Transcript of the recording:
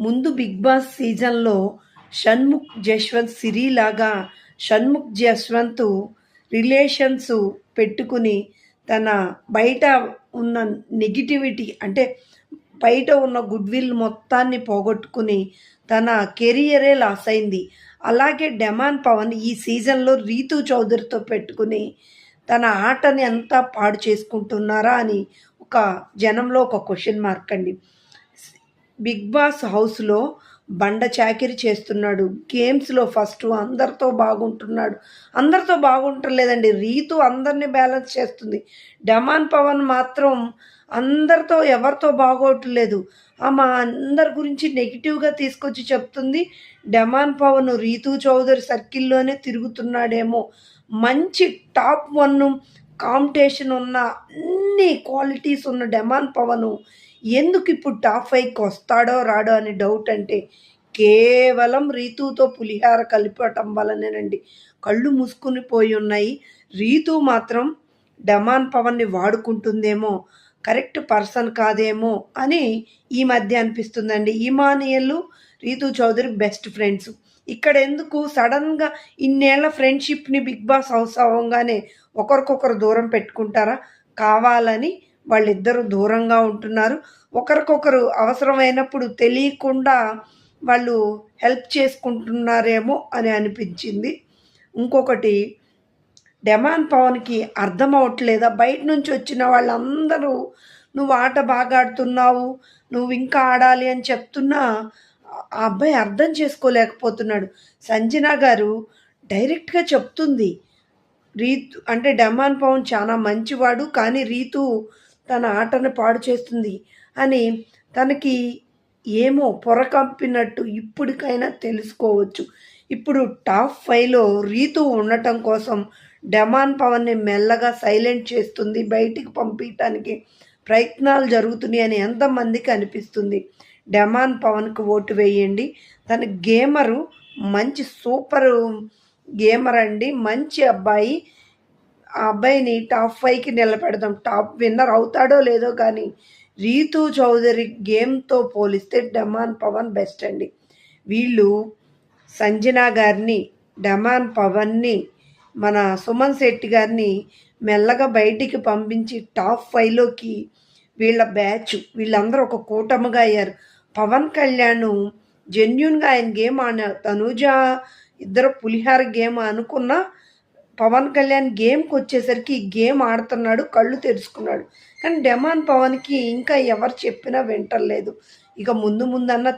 ముందు big boss సీజన్లో షణ్ముఖ్ జశ్వంత్ సిరి లాగా షణ్ముఖ్ జశ్వంత్ రిలేషన్స్ పెట్టుకుని తన బయట ఉన్న నెగిటివిటీ అంటే బయట ఉన్న గుడ్ విల్ మొత్తాన్ని పోగొట్టుకుని తన కెరియరే లాస్ అయింది. అలాగే డెమాన్ పవన్ ఈ సీజన్లో రీతు చౌదరితో పెట్టుకుని తన ఆటని అంతా పాడు చేసుకుంటున్నారా అని ఒక జనంలో ఒక క్వశ్చన్ మార్క్ అండి బిగ్ బాస్ హౌస్లో బండ చాకిరి చేస్తున్నాడు. గేమ్స్లో ఫస్ట్ అందరితో బాగుంటున్నాడు. అందరితో బాగుంటలేదండి. రీతు అందరినీ బ్యాలెన్స్ చేస్తుంది. డమాన్ పవన్ మాత్రం అందరితో ఎవరితో బాగోట్లేదు. ఆమె అందరి గురించి నెగిటివ్గా తీసుకొచ్చి చెప్తుంది. డమాన్ పవన్ రీతు చౌదరి సర్కిల్లోనే తిరుగుతున్నాడేమో. మంచి టాప్ వన్ కాంపిటీషన్ ఉన్న అన్ని క్వాలిటీస్ ఉన్న డెమాన్ పవను ఎందుకు ఇప్పుడు టాప్ ఫైవ్కి వస్తాడో రాడో అని డౌట్ అంటే కేవలం రీతుతో పులిహార కలిపటం వలనేనండి. కళ్ళు మూసుకుని పోయి ఉన్నాయి. రీతు మాత్రం డమాన్ పవన్ని వాడుకుంటుందేమో కరెక్ట్ పర్సన్ కాదేమో అని ఈ మధ్య అనిపిస్తుందండి. Emmanuel Ritu Chowdary best friends ఇక్కడ ఎందుకు సడన్గా ఇన్నేళ్ళ ఫ్రెండ్షిప్ని బిగ్ బాస్ అవసరంగానే ఒకరికొకరు దూరం పెట్టుకుంటారా? కావాలని వాళ్ళిద్దరూ దూరంగా ఉంటున్నారు. ఒకరికొకరు అవసరమైనప్పుడు తెలియకుండా వాళ్ళు హెల్ప్ చేసుకుంటున్నారేమో అని అనిపించింది. ఇంకొకటి డెమాన్ పవన్కి అర్థం అవట్లేదా? బయట నుంచి వచ్చిన వాళ్ళందరూ నువ్వు ఆట బాగా ఆడుతున్నావు నువ్వు ఇంకా ఆడాలి అని చెప్తున్నా ఆ అబ్బాయి అర్థం చేసుకోలేకపోతున్నాడు. సంజన గారు డైరెక్ట్గా చెప్తుంది రీతు అంటే డెమాన్ పవన్ చాలా మంచివాడు కానీ రీతు తన ఆటను పాడు చేస్తుంది అని తనకి ఏమో పొరకంపినట్టు ఇప్పటికైనా తెలుసుకోవచ్చు. ఇప్పుడు టాప్ ఫైవ్లో రీతు ఉండటం కోసం డెమాన్ పవన్ని మెల్లగా సైలెంట్ చేస్తుంది బయటికి పంపించడానికి ప్రయత్నాలు జరుగుతున్నాయి అని ఎంతమందికి అనిపిస్తుంది. డెమాన్ పవన్కి ఓటు వేయండి. తన గేమరు మంచి సూపర్ గేమర్ అండి. మంచి అబ్బాయి. ఆ అబ్బాయిని టాప్ ఫైవ్కి నిలబెడదాం. టాప్ విన్నర్ అవుతాడో లేదో కానీ రీతు చౌదరి గేమ్తో పోలిస్తే డమాన్ పవన్ బెస్ట్ అండి. వీళ్ళు సంజన గారిని డమాన్ పవన్ని మన సుమన్ శెట్టి గారిని మెల్లగా బయటికి పంపించి టాప్ ఫైవ్లోకి వీళ్ళ బ్యాచ్ వీళ్ళందరూ ఒక కూటమిగా అయ్యారు. పవన్ కళ్యాణ్ జెన్యున్గా ఆయన గేమ్ ఆడిన తనుజ ఇద్దరు పులిహార గేమ్ అనుకున్న పవన్ కళ్యాణ్ గేమ్కి వచ్చేసరికి గేమ్ ఆడుతున్నాడు కళ్ళు తెరుచుకున్నాడు. కానీ డెమాన్ పవన్కి ఇంకా ఎవరు చెప్పినా వింటలేదు. ఇక ముందు ముందన్న